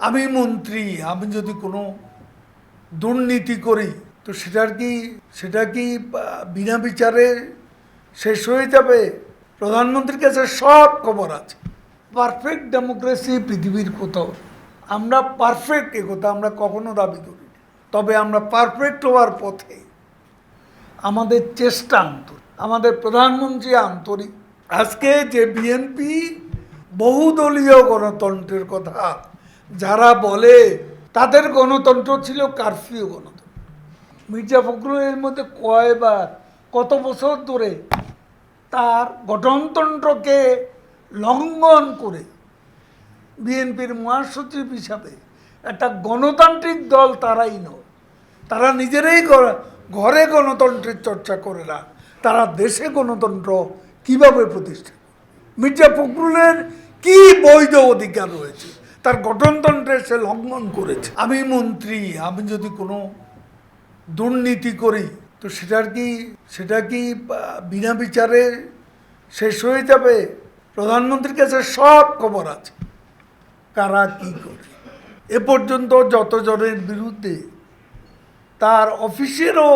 আমি মন্ত্রী, আমি যদি কোনো দুর্নীতি করি, তো সেটার কি, সেটা কি বিনা বিচারে শেষ হয়ে যাবে? প্রধানমন্ত্রীর কাছে সব খবর আছে। পারফেক্ট ডেমোক্রেসি পৃথিবীর কোথাও। আমরা পারফেক্ট এ কথা আমরা কখনো দাবি করি। তবে আমরা পারফেক্ট হওয়ার পথে আমাদের চেষ্টা আন্তরিক, আমাদের প্রধানমন্ত্রী আন্তরিক। আজকে যে বিএনপি বহুদলীয় গণতন্ত্রের কথা যারা বলে, তাদের গণতন্ত্র ছিল কারফিউ গণতন্ত্র। মির্জা ফখরুলের মধ্যে কয়বার, কত বছর ধরে তার গঠনতন্ত্রকে লঙ্ঘন করে বিএনপির মহাসচিব হিসাবে একটা গণতান্ত্রিক দল তারাই নয়। তারা নিজেরাই ঘর- গণতন্ত্রের চর্চা করে না। তারা দেশে গণতন্ত্র কীভাবে প্রতিষ্ঠা মির্জা ফখরুলের কি বৈধ অধিকার রয়েছে? তার গঠনতন্ত্রে সে লঙ্ঘন করেছে। আমি মন্ত্রী, আমি যদি কোনো দুর্নীতি করি, তো সেটার কি, সেটা কি বিনা বিচারে শেষ হয়ে যাবে? প্রধানমন্ত্রীর কাছে সব খবর আছে। কারা কি করে? এ পর্যন্ত যতজনের বিরুদ্ধে, তার অফিসেরও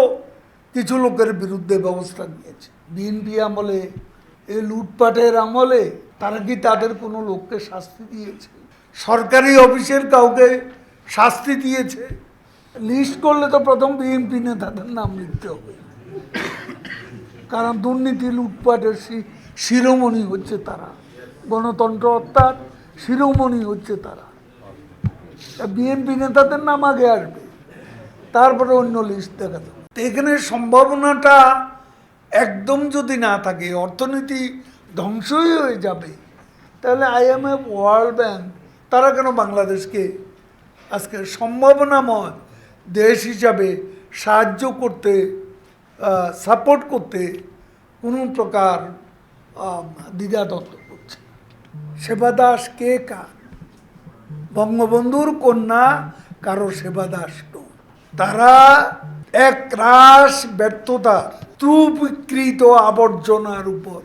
কিছু লোকের বিরুদ্ধে ব্যবস্থা নিয়েছে। বিএনপি আমলে, এই লুটপাটের আমলে, তারা কি তাদের কোনো লোককে শাস্তি দিয়েছে? সরকারি অফিসের কাউকে শাস্তি দিয়েছে। লিস্ট করলে তো প্রথম বিএনপি নেতাদের নাম লিখতে হবে। কারণ দুর্নীতি লুটপাটের শিরোমণি হচ্ছে তারা। গণতন্ত্র হত্যার শিরোমণি হচ্ছে তারা। বিএনপি নেতাদের নাম আগে আসবে। তারপরে অন্য লিস্ট দেখা যাবে। এখানে সম্ভাবনাটা একদম যদি না থাকে, অর্থনীতি ধ্বংসই হয়ে যাবে, তাহলে আইএমএফ ওয়ার্ল্ড ব্যাংক তারা কেন বাংলাদেশকে আজকে সম্ভাবনাময় দেশ হিসাবে সাহায্য করতে সাপোর্ট করতে কোনো প্রকার দ্বিধাদ্বন্দ্ব করছে সেবা দাস কে কার বঙ্গবন্ধুর কন্যা কারও সেবা দাস। তারা এক রাস ব্যর্থতার ত্রুপীকৃত আবর্জনার উপর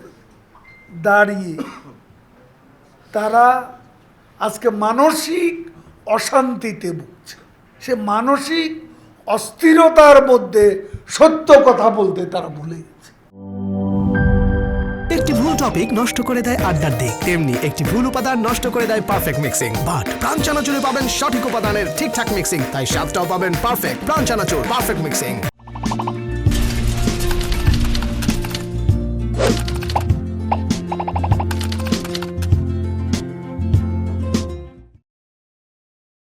দাঁড়িয়ে তারা আজকে মানসিক অশান্তিতে ভুগছে। সে মানসিক অস্থিরতার মধ্যে সত্য কথা বলতে তারা ভুলে গেছে। একটি ভুল টপিক নষ্ট করে দেয় আড্ডার দিক। তেমনি একটি ভুল উপাদান নষ্ট করে দেয় পারফেক্ট মিক্সিং বাট প্রাণ চানাচুরে পাবেন সঠিক উপাদানের ঠিকঠাক মিক্সিং তাই স্বাদটাও পাবেন পারফেক্ট প্রাণ চানাচুর পারফেক্ট মিক্সিং